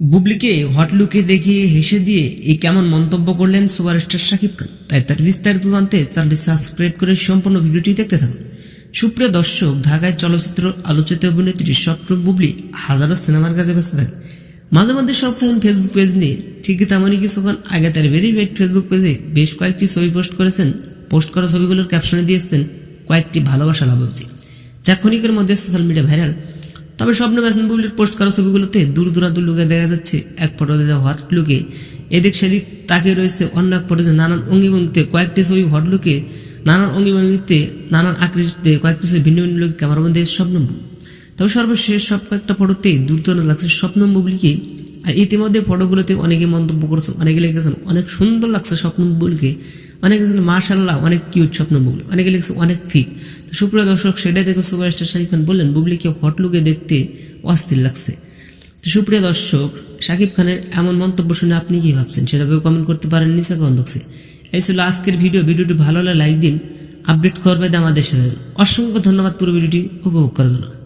বুবলিকে hot লুকে দেখিয়ে হেসে দিয়ে এই কেমন মন্তব্য করলেন সুপারস্টার শাকিব খান। তাই তার বিস্তারিত জানতে চ্যানেলটি সাবস্ক্রাইব করে সম্পূর্ণ ভিডিওটি দেখতে থাকুন। সুপ্রিয় দর্শক, ঢাকায় চলচ্চিত্র আলোচিত অভিনেত্রী স্বপ্ন বুবলি হাজারো সিনেমার কাজে ব্যস্ত থাকেন। মাঝে মধ্যে সব থাকেন ফেসবুক পেজ নিয়ে। ঠিকই তেমনই কিছুক্ষণ আগে তার ভেরিফাইড ফেসবুক পেজে বেশ কয়েকটি ছবি পোস্ট করেছেন। পোস্ট করা ছবিগুলোর ক্যাপশনে দিয়েছেন, কয়েকটি ভালোবাসা লাভবতী যা ক্ষণিকের মধ্যে সোশ্যাল মিডিয়া ভাইরাল তবে স্বপ্ন ব্যাসন বুবলির পোস্ট করা ছবিগুলোতে দূর দূরান্ত লুকে দেখা যাচ্ছে এক ফটোতে হট লুকে এদিক সেদিক তাকিয়ে রয়েছে অন্য এক ফটোতে নানান অঙ্গিভঙ্গিতে কয়েকটি ছবি হট লুকে নানান অঙ্গিভঙ্গিতে নানান আকৃতিতে কয়েকটি ছবি ভিন্ন ভিন্ন লোকে ক্যামেরার মধ্যে স্বপ্ন তবে সর্বশেষ সব কয়েকটা ফটোতেই দূর দূরান্ত লাগছে স্বপ্ন বুবলিকে আর ইতিমধ্যে ফটোগুলোতে অনেকে মন্তব্য করেছেন, অনেকে লিখেছেন, অনেক সুন্দর লাগছে স্বপ্ন বুবলিকে অনেকে মার্শাল্লাহ অনেক কিউট স্বপ্ন বুবলি অনেকে লিখছে অনেক ফিক সুপ্রিয় দর্শক, সেটা দেখে সুপারস্টার শাকিব খান বললেন বুবলিকে হট লুকে দেখতে অস্থির লাগছে। তো সুপ্রিয় দর্শক, শাকিব খানের এমন মন্তব্য শুনে আপনি কি ভাবছেন? সেটা কমেন্ট করতে পারেন নিচে কমেন্ট বক্সে এই ছিল আজকের ভিডিও ভিডিওটি ভালো হলে লাইক দিন আপডেট করবে আমাদের সাথে। অসংখ্য ধন্যবাদ পুরো ভিডিওটি উপভোগ করার জন্য।